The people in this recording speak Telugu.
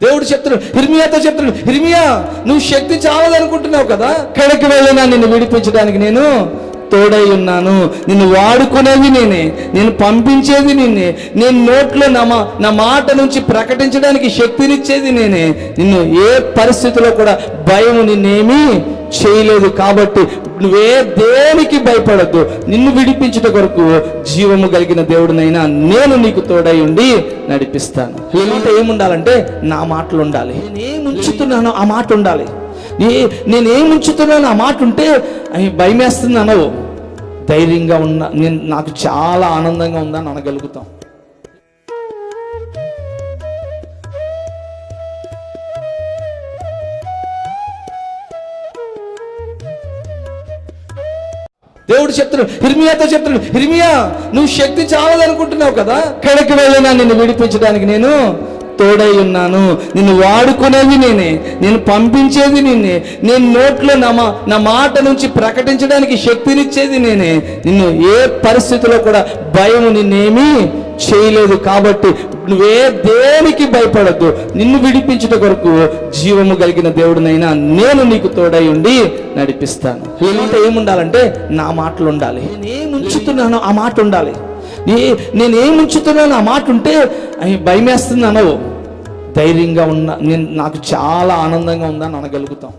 దేవుడు చెప్తున్నాడు హిర్మియాతో చెప్తున్నాడు హిర్మియా నువ్వు శక్తి చాలదనుకుంటున్నావు కదా? ఎక్కడికి వెళ్ళినా నిన్ను విడిపించడానికి నేను తోడై ఉన్నాను. నిన్ను వాడుకునేది నేనే నేను పంపించేది నేనే నేను నోట్లో నా నా మాట నుంచి ప్రకటించడానికి శక్తినిచ్చేది నేనే. నిన్ను ఏ పరిస్థితిలో కూడా భయం నిన్నేమీ చేయలేదు కాబట్టి నువ్వే దేనికి భయపడద్దు. నిన్ను విడిపించుట కొరకు జీవము కలిగిన దేవుడినైనా నేను నీకు తోడై ఉండి నడిపిస్తాను. ఏమంటే ఏముండాలంటే నా మాటలు ఉండాలి నేనేం ఉంచుతున్నానో ఆ మాట ఉండాలి ఏ నేనేం ఉంచుతున్నానో ఆ మాట ఉంటే అవి భయమేస్తుంది అనవు ధైర్యంగా ఉన్న నేను నాకు చాలా ఆనందంగా ఉందని అనగలుగుతాం. దేవుడు చెప్తున్నాడు హిర్మియాతో చెప్తున్నాడు హిర్మియా నువ్వు శక్తి చాలదనుకుంటున్నావు కదా? ఎక్కడికి వెళ్ళినా నిన్ను విడిపించడానికి నేను తోడై ఉన్నాను. నిన్ను వాడుకునేది నేనే నేను పంపించేది నేనే నేను నోట్లో నా మా నా మాట నుంచి ప్రకటించడానికి శక్తినిచ్చేది నేనే. నిన్ను ఏ పరిస్థితిలో కూడా భయం నిన్నేమీ చేయలేదు కాబట్టి నువ్వే దేనికి భయపడద్దు. నిన్ను విడిపించట కొరకు జీవము కలిగిన దేవుడినైనా నేను నీకు తోడై ఉండి నడిపిస్తాను. ఏమంటే ఏముండాలంటే నా మాటలు ఉండాలి నేనేం ఉంచుతున్నానో ఆ మాట ఉండాలి నీ నేనేం ఉంచుతున్నానో ఆ మాట ఉంటే అవి భయమేస్తుంది అనవు ధైర్యంగా ఉన్న నేను నాకు చాలా ఆనందంగా ఉందని అనగలుగుతాం.